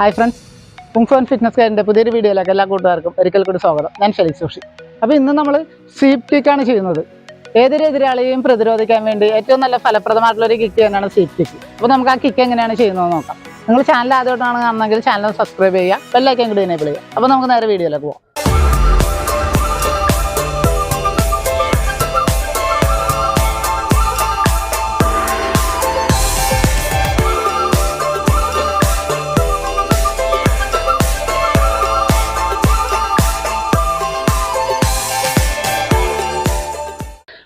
Hi friends കുങ്ഫോൻ fitness കെയറിന്റെ പുതിയൊരു വീഡിയോയിലേക്ക് എല്ലാ കൂട്ടുകാർക്കും ഒരിക്കൽ കൂടി സ്വാഗതം. ഞാൻ ഷെലിക് സുഷി അപ്പോൾ ഇന്ന് നമ്മൾ സ്വീപ് കിക്കാണ് ചെയ്യുന്നത്. ഏതൊരു എതിരാളിയെയും പ്രതിരോധിക്കാൻ വേണ്ടി ഏറ്റവും നല്ല ഫലപ്രദമായിട്ടുള്ള ഒരു കിക്ക് തന്നെയാണ് സ്വീപ് കിക്ക് അപ്പോൾ നമുക്ക് ആ കിക്ക് എങ്ങനെയാണ് ചെയ്യുന്നത് നോക്കാം. നിങ്ങൾ ചാനൽ ആദ്യമായിട്ടാണ് കാണുന്നതെങ്കിൽ ചാനൽ സബ്സ്ക്രൈബ് ചെയ്യുക ബെല്ലൈക്കൻ കൂടി എനേബിൾ ചെയ്യുക. അപ്പോൾ നമുക്ക് നേരെ വീഡിയോയിലേക്ക് പോകാം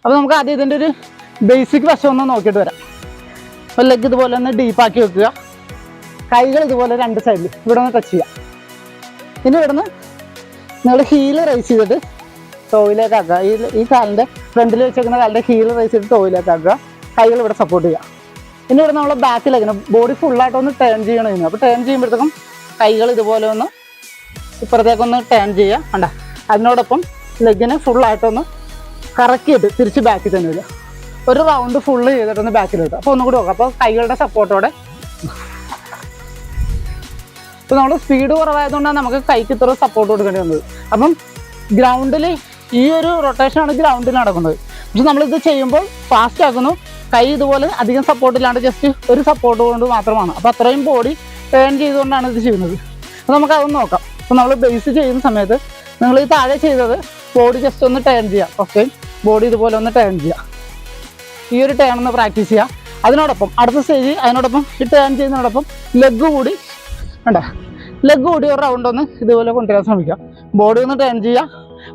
അപ്പോൾ നമുക്ക് ആദ്യം ഇതിന്റെ ഒരു ബേസിക് വശം ഒന്ന് നോക്കിയിട്ട് വരാം. അപ്പോൾ ലെഗ് ഇതുപോലെ ഒന്ന് ഡീപ്പാക്കി വെക്കുക. കൈകൾ ഇതുപോലെ രണ്ട് സൈഡിൽ ഇവിടെ ഒന്ന് ടച്ച് ചെയ്യുക ഇനി ഇവിടെ നിന്ന് നിങ്ങൾ ഹീൽ റൈസ് ചെയ്തിട്ട് ടോയിലേക്ക് ആക്കുക. ഈ ഈ കാലിന്റെ ഫ്രണ്ടിൽ വെച്ചേക്കുന്ന കാലിന്റെ ഹീൽ റൈസ് ചെയ്തിട്ട് ടോയിലേക്ക് ആക്കുക. കൈകൾ ഇവിടെ സപ്പോർട്ട് ചെയ്യുക. ഇനി ഇവിടെ നമ്മൾ ബാക്കിലേക്ക് ബോഡി ഫുള്ളായിട്ട് ഒന്ന് ടേൺ ചെയ്യണം അപ്പോൾ ടേൺ ചെയ്യുമ്പോഴത്തേക്കും കൈകൾ ഇതുപോലെ ഒന്ന് ഇപ്പുറത്തേക്കൊന്ന് ടേൺ ചെയ്യുക. വേണ്ട അതിനോടൊപ്പം ലെഗിനെ ഫുള്ളായിട്ടൊന്ന് കറക്കിയിട്ട് തിരിച്ച് ബാക്കിൽ തന്നെ വരിക. ഒരു റൗണ്ട് ഫുള്ള് ചെയ്തിട്ടൊന്ന് ബാക്കിൽ വരിക. അപ്പോൾ ഒന്നുകൂടി നോക്കാം. അപ്പോൾ കൈകളുടെ സപ്പോർട്ടോടെ ഇപ്പോൾ നമ്മൾ സ്പീഡ് കുറവായതുകൊണ്ടാണ് നമുക്ക് കൈക്ക് ഇത്ര സപ്പോർട്ട് കൊടുക്കേണ്ടി വന്നത്. അപ്പം ഗ്രൗണ്ടിൽ ഈ ഒരു റൊട്ടേഷനാണ് ഗ്രൗണ്ടിൽ നടക്കുന്നത്. പക്ഷെ നമ്മളിത് ചെയ്യുമ്പോൾ ഫാസ്റ്റ് ആക്കുന്നു. കൈ ഇതുപോലെ അധികം സപ്പോർട്ടില്ലാണ്ട് ജസ്റ്റ് ഒരു സപ്പോർട്ട് കൊണ്ട് മാത്രമാണ്. അപ്പോൾ അത്രയും ബോഡി ടേൺ ചെയ്തുകൊണ്ടാണ് ഇത് ചെയ്യുന്നത്. അപ്പോൾ നമുക്ക് അതൊന്ന് നോക്കാം. അപ്പോൾ നമ്മൾ ബേസ് ചെയ്യുന്ന സമയത്ത് നിങ്ങൾ ഈ താഴെ ചെയ്തത് ബോഡി ജസ്റ്റ് ഒന്ന് ടേൺ ചെയ്യുക ഓക്കെ ബോഡി ഇതുപോലെ ഒന്ന് ടേൺ ചെയ്യുക ഈ ഒരു ടേൺ ഒന്ന് പ്രാക്ടീസ് ചെയ്യുക അതിനോടൊപ്പം അടുത്ത സ്റ്റേജ് അതിനോടൊപ്പം ഈ ടേൺ ചെയ്യുന്നതിനോടൊപ്പം ലെഗ് കൂടി വേണ്ട ലെഗ് കൂടി ഒരു റൗണ്ട് ഒന്ന് ഇതുപോലെ കൊണ്ടുവരാൻ ശ്രമിക്കുക ബോഡി ഒന്ന് ടേൺ ചെയ്യുക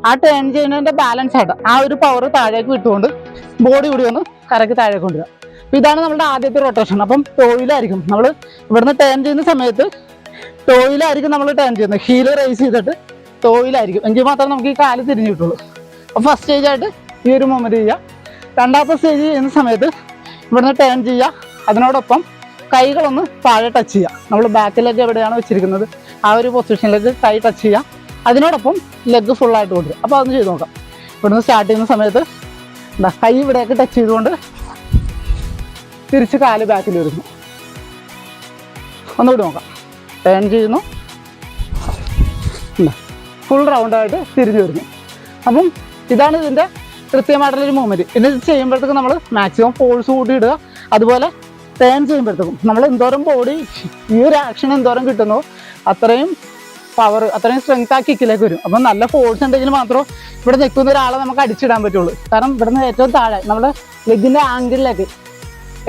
ആ ടേൺ ചെയ്യുന്നതിന്റെ ബാലൻസ് ആയിട്ട് ആ ഒരു പവർ താഴേക്ക് വിട്ടുകൊണ്ട് ബോഡി കൂടി ഒന്ന് കരക്ക് താഴേക്ക് കൊണ്ടുവരിക അപ്പോൾ ഇതാണ് നമ്മുടെ ആദ്യത്തെ റൊട്ടേഷൻ അപ്പം ടോയിലായിരിക്കും നമ്മൾ ഇവിടുന്ന് ടേൺ ചെയ്യുന്ന സമയത്ത് ടോയിലായിരിക്കും നമ്മൾ ടേൺ ചെയ്യുന്നത്. ഹീൽ റേസ് ചെയ്തിട്ട് ടോയിലായിരിക്കും എങ്കിൽ മാത്രമേ നമുക്ക് ഈ കാൽ തിരിഞ്ഞു കിട്ടുള്ളൂ. അപ്പോൾ ഫസ്റ്റ് സ്റ്റേജായിട്ട് ഈ ഒരു മൊമെന്റ് ചെയ്യുക. രണ്ടാമത്തെ സ്റ്റേജ് ചെയ്യുന്ന സമയത്ത് ഇവിടുന്ന് ടേൺ ചെയ്യുക. അതിനോടൊപ്പം കൈകളൊന്ന് താഴെ ടച്ച് ചെയ്യുക. നമ്മൾ ബാക്കിലേക്ക് എവിടെയാണ് വെച്ചിരിക്കുന്നത്? ആ ഒരു പൊസിഷനിലേക്ക് കൈ ടച്ച് ചെയ്യുക. അതിനോടൊപ്പം ലെഗ് ഫുള്ളായിട്ട് കൊടുക്കുക അപ്പോൾ അതൊന്ന് ചെയ്ത് നോക്കാം. ഇവിടുന്ന് സ്റ്റാർട്ട് ചെയ്യുന്ന സമയത്ത് എന്താ കൈ ഇവിടെയൊക്കെ ടച്ച് ചെയ്തുകൊണ്ട് തിരിച്ച് കാൽ ബാക്കിൽ വരുന്നു. ഒന്നുകൂടി നോക്കാം. ടേൺ ചെയ്യുന്നു. ഫുൾ റൗണ്ടായിട്ട് തിരിഞ്ഞു വരുന്നു. അപ്പം ഇതാണ് ഇതിന്റെ കൃത്യമായിട്ടുള്ളൊരു മൂവ്മെന്റ് ഇനി ചെയ്യുമ്പോഴത്തേക്കും നമ്മൾ മാക്സിമം ഫോഴ്സ് കൂട്ടി ഇടുക. അതുപോലെ ടേൺ ചെയ്യുമ്പോഴത്തേക്കും നമ്മൾ എന്തോരം ബോഡി ഈ ഒരു ആക്ഷൻ എന്തോരം കിട്ടുന്നോ അത്രയും പവർ അത്രയും സ്ട്രെങ്ത് ആ കിക്കിലേക്ക് വരും. അപ്പം നല്ല ഫോഴ്സ് ഉണ്ടെങ്കിൽ മാത്രമേ ഇവിടെ നിൽക്കുന്ന ഒരാളെ നമുക്ക് അടിച്ചിടാൻ പറ്റുള്ളൂ. കാരണം ഇവിടുന്ന് ഏറ്റവും താഴെ നമ്മുടെ ലെഗിന്റെ ആംഗിളിലേക്ക്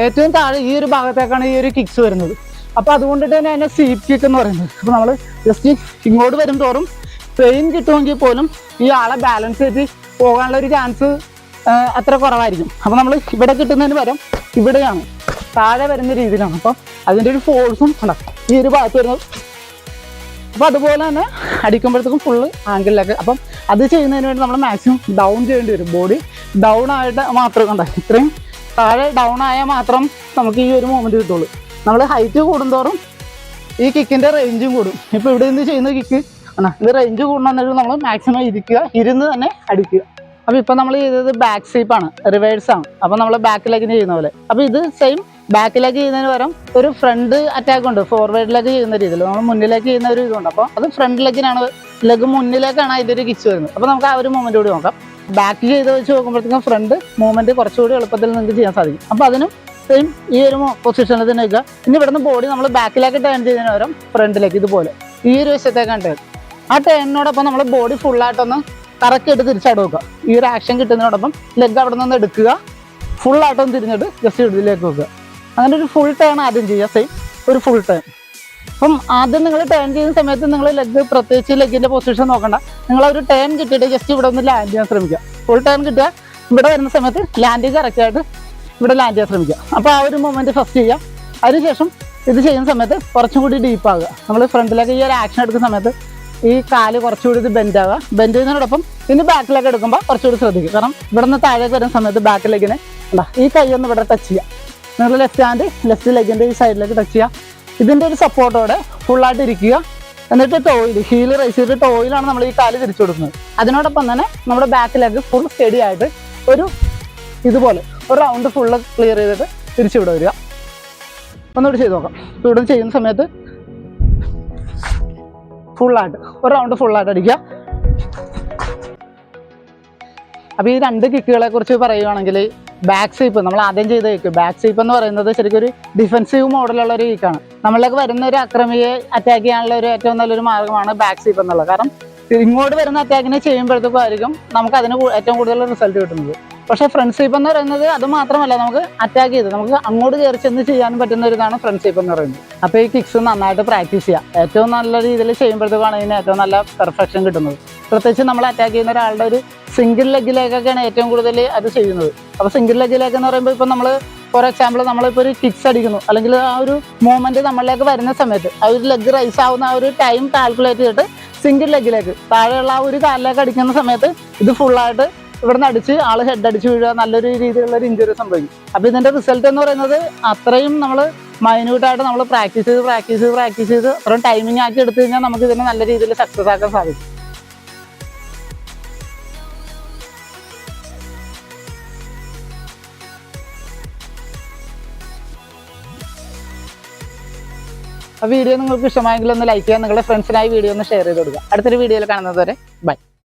ഏറ്റവും താഴെ ഈ ഒരു ഭാഗത്തേക്കാണ് ഈ ഒരു കിക്സ് വരുന്നത്. അപ്പോൾ അതുകൊണ്ടിട്ട് തന്നെ അതിനെ സീപ്പ് കിക്ക് എന്ന് പറയുന്നത്. അപ്പോൾ നമ്മൾ ജസ്റ്റ് ഇങ്ങോട്ട് വരും തോറും ട്രെയിൻ കിട്ടുമെങ്കിൽ പോലും ഈ ആളെ ബാലൻസ് ചെയ്ത് പോകാനുള്ള ഒരു ചാൻസ് അത്ര കുറവായിരിക്കും. അപ്പോൾ നമ്മൾ ഇവിടെ കിട്ടുന്നതിന് പകരം ഇവിടെയാണ് താഴെ വരുന്ന രീതിയിലാണ്. അപ്പോൾ അതിന്റെ ഒരു ഫോഴ്സും ഉണ്ടാകും ഈ ഒരു ഭാഗത്ത് വരുന്നത്. അപ്പോൾ അതുപോലെ തന്നെ അടിക്കുമ്പോഴത്തേക്കും ഫുള്ള് ആംഗിളിലേക്ക് അപ്പം അത് ചെയ്യുന്നതിന് വേണ്ടി നമ്മൾ മാക്സിമം ഡൗൺ ചെയ്യേണ്ടി വരും. ബോഡി ഡൗൺ ആയിട്ട് മാത്രം ഉണ്ടാകും ഇത്രയും താഴെ ഡൗൺ ആയാൽ മാത്രം നമുക്ക് ഈ ഒരു മൂമെന്റ് കിട്ടുള്ളൂ. നമ്മൾ ഹൈറ്റ് കൂടുന്തോറും ഈ കിക്കിന്റെ റേഞ്ചും കൂടും. ഇപ്പോൾ ഇവിടെ നിന്ന് ചെയ്യുന്ന കിക്ക് ഇത് റേഞ്ച് കൂടണമെന്നുണ്ടെങ്കിൽ നമ്മൾ മാക്സിമം ഇരിക്കുക ഇരുന്ന് തന്നെ അടിക്കുക. അപ്പോൾ ഇപ്പോൾ നമ്മൾ ചെയ്തത് ബാക്ക് സ്വീപ്പാണ് റിവേഴ്സ് ആണ്. അപ്പോൾ നമ്മൾ ബാക്ക് ബാക്കിലേക്ക് ചെയ്യുന്ന പോലെ. അപ്പോൾ ഇത് സെയിം ബാക്ക് ലെഗ് ചെയ്യുന്നതിന് പകരം ഒരു ഫ്രണ്ട് അറ്റാക്ക് ഉണ്ട് ഫോർവേഡിലേക്ക് ചെയ്യുന്ന രീതിയിൽ. നമ്മൾ മുന്നിലേക്ക് ചെയ്യുന്ന ഒരു ഇതുണ്ട്. അപ്പോൾ അത് ഫ്രണ്ട് ലെഗിനാണ് ലെഗ് മുന്നിലേക്കാണ് അതിന്റെ ഒരു കിച്ച് വരുന്നത്. അപ്പോൾ നമുക്ക് ആ ഒരു മൂവ്മെന്റ് കൂടി നോക്കാം. ബാക്ക് ചെയ്ത് വെച്ച് നോക്കുമ്പോഴത്തേക്കും ഫ്രണ്ട് മൂവ്മെന്റ് കുറച്ചുകൂടി എളുപ്പത്തിൽ നിങ്ങൾക്ക് ചെയ്യാൻ സാധിക്കും. അപ്പോൾ അതിനും സെയിം ഈ ഒരു പൊസിഷനിൽ തന്നെ നിൽക്കുക ഇനി ഇവിടുന്ന് ബോഡി നമ്മൾ ബാക്കിലേക്ക് ടേൺ ചെയ്യുന്നതിന് പകരം ഫ്രണ്ടിലേക്ക് ഇതുപോലെ. ഈ ഒരു വശത്തേക്കാണ് ടേൺ ആ ടേണിനോടൊപ്പം നമ്മൾ ബോഡി ഫുള്ളായിട്ടൊന്ന് കറക്കിയിട്ട് തിരിച്ചവിടെ വെക്കുക. ഈ ഒരു ആക്ഷൻ കിട്ടുന്നതിനോടൊപ്പം ലെഗ് അവിടെ നിന്ന് എടുക്കുക. ഫുള്ളായിട്ടൊന്ന് തിരിഞ്ഞിട്ട് ജസ്റ്റ് ഇതിലേക്ക് വെക്കുക. അങ്ങനെ ഒരു ഫുൾ ടേൺ ആദ്യം ചെയ്യുക. സെയിം ഒരു ഫുൾ ടേൺ അപ്പം ആദ്യം നിങ്ങൾ ടേൺ ചെയ്യുന്ന സമയത്ത് നിങ്ങൾ ലെഗ് പ്രത്യേകിച്ച് ലെഗിന്റെ പൊസിഷൻ നോക്കണ്ട. നിങ്ങൾ ഒരു ടേൺ കിട്ടിയിട്ട് ജസ്റ്റ് ഇവിടെ ഒന്ന് ലാൻഡ് ചെയ്യാൻ ശ്രമിക്കുക. ഫുൾ ടേൺ കിട്ടുക. ഇവിടെ വരുന്ന സമയത്ത് ലാൻഡിങ് കറക്റ്റായിട്ട് ഇവിടെ ലാൻഡ് ചെയ്യാൻ ശ്രമിക്കുക. അപ്പോൾ ആ ഒരു മൊമെന്റ് ഫസ്റ്റ് ചെയ്യാം അതിനുശേഷം ഇത് ചെയ്യുന്ന സമയത്ത് കുറച്ചും കൂടി ഡീപ്പ് ആകുക. നമ്മൾ ഫ്രണ്ടിലേക്ക് ഈ ഒരു ആക്ഷൻ എടുക്കുന്ന സമയത്ത് ഈ കാൽ കുറച്ചുകൂടി ഇത് ബെൻഡ് ആവുക. ബെൻഡ് ചെയ്യുന്നതിനോടൊപ്പം ഇനി ബാക്കിലേക്ക് എടുക്കുമ്പോൾ കുറച്ചുകൂടി ശ്രദ്ധിക്കുക. കാരണം ഇവിടെ നിന്ന് താഴേക്ക് വരുന്ന സമയത്ത് ബാക്കിലേക്ക് ഉണ്ടാ ഈ കൈ ഒന്ന് ഇവിടെ ടച്ച് ചെയ്യുക. നിങ്ങൾ ലെഫ്റ്റ് ഹാൻഡ് ലെഫ്റ്റ് ലെഗിന്റെ ഈ സൈഡിലേക്ക് ടച്ച് ചെയ്യുക. ഇതിന്റെ ഒരു സപ്പോർട്ടോടെ ഫുള്ളായിട്ട് ഇരിക്കുക. എന്നിട്ട് ടോയിൽ ഹീൽ റൈസ് ചെയ്തിട്ട് ടോയിലാണ് നമ്മൾ ഈ കാൽ തിരിച്ചു കൊടുക്കുന്നത്. അതിനോടൊപ്പം തന്നെ നമ്മുടെ ബാക്കിലേക്ക് ഫുൾ സ്റ്റഡി ആയിട്ട് ഒരു ഇതുപോലെ ഒരു റൗണ്ട് ഫുള്ള് ക്ലിയർ ചെയ്തിട്ട് തിരിച്ചു വരിക. ഒന്നുകൂടി ചെയ്ത് നോക്കാം. ഇവിടെ ചെയ്യുന്ന സമയത്ത് ഫുള്ളായിട്ട് ഒരു റൗണ്ട് ഫുള്ളായിട്ട് അടിക്കുക. അപ്പോൾ ഈ രണ്ട് കിക്കുകളെ കുറിച്ച് പറയുകയാണെങ്കിൽ ബാക്ക് സ്വീപ്പ് നമ്മൾ ആദ്യം ചെയ്ത കിക്ക് ബാക്ക് സ്വീപ്പ് എന്ന് പറയുന്നത് ശരിക്കും ഒരു ഡിഫെൻസീവ് മോഡലുള്ള ഒരു കിക്കാണ് നമ്മളിലേക്ക് വരുന്ന ഒരു അക്രമിയെ അറ്റാക്ക് ചെയ്യാനുള്ള ഒരു ഏറ്റവും നല്ലൊരു മാർഗമാണ് ബാക്ക് സ്വീപ്പ് എന്നുള്ളത്. കാരണം ഇങ്ങോട്ട് വരുന്ന അറ്റാക്കിനെ ചെയ്യുമ്പോഴത്തേക്കും ആയിരിക്കും നമുക്ക് അതിന് ഏറ്റവും കൂടുതൽ റിസൾട്ട് കിട്ടുന്നത്. പക്ഷേ ഫ്രണ്ട് സ്വീപ്പ് എന്ന് പറയുന്നത് അത് മാത്രമല്ല നമുക്ക് അറ്റാക്ക് ചെയ്ത് നമുക്ക് അങ്ങോട്ട് കയറി ചെന്ന് ചെയ്യാൻ പറ്റുന്ന ഒരു ഇതാണ് ഫ്രണ്ട് സ്വീപ്പ് എന്ന് പറയുന്നത്. അപ്പോൾ ഈ കിക്സ് നന്നായിട്ട് പ്രാക്ടീസ് ചെയ്യുക ഏറ്റവും നല്ല രീതിയിൽ ചെയ്യുമ്പോഴത്തേക്കാണ് ഇതിന് ഏറ്റവും നല്ല പെർഫെക്ഷൻ കിട്ടുന്നത്. പ്രത്യേകിച്ച് നമ്മൾ അറ്റാക്ക് ചെയ്യുന്ന ഒരാളുടെ ഒരു സിംഗിൾ ലെഗിലേക്കൊക്കെയാണ് ഏറ്റവും കൂടുതൽ അത് ചെയ്യുന്നത്. അപ്പോൾ സിംഗിൾ ലെഗിലേക്ക് എന്ന് പറയുമ്പോൾ ഇപ്പം നമ്മൾ ഫോർ എക്സാമ്പിൾ നമ്മളിപ്പോൾ ഒരു കിക്സ് അടിക്കുന്നു. അല്ലെങ്കിൽ ആ ഒരു മൂവ്മെന്റ് നമ്മളിലേക്ക് വരുന്ന സമയത്ത് ആ ഒരു ലെഗ് റൈസ് ആവുന്ന ആ ഒരു ടൈം കാൽക്കുലേറ്റ് ചെയ്തിട്ട് സിംഗിൾ ലെഗിലേക്ക് താഴെയുള്ള ആ ഒരു കാലിലേക്ക് അടിക്കുന്ന സമയത്ത് ഇത് ഫുള്ളായിട്ട് ഇവിടുന്ന് അടിച്ച് ആൾ ഹെഡ് അടിച്ച് വീഴുക നല്ലൊരു രീതിയിലുള്ള ഒരു ഇഞ്ചുറി സംഭവിക്കും. അപ്പോൾ ഇതിന്റെ റിസൾട്ട് എന്ന് പറയുന്നത് അത്രയും നമ്മൾ മൈന്യൂട്ടായിട്ട് നമ്മൾ പ്രാക്ടീസ് ചെയ്ത് പ്രാക്ടീസ് ചെയ്ത് പ്രാക്ടീസ് ചെയ്ത് അത്രയും ടൈമിംഗ് ആക്കി എടുത്തു കഴിഞ്ഞാൽ നമുക്ക് ഇതിനെ നല്ല രീതിയിൽ സക്സസ് ആക്കാൻ സാധിക്കും. വീഡിയോ നിങ്ങൾക്ക് ഇഷ്ടമായെങ്കിൽ ഒന്ന് ലൈക്ക് ചെയ്യുക നിങ്ങളുടെ ഫ്രണ്ട്സിനായി വീഡിയോ ഒന്ന് ഷെയർ ചെയ്ത് കൊടുക്കുക. അടുത്തൊരു വീഡിയോയിൽ കാണുന്നത് വരെ ബൈ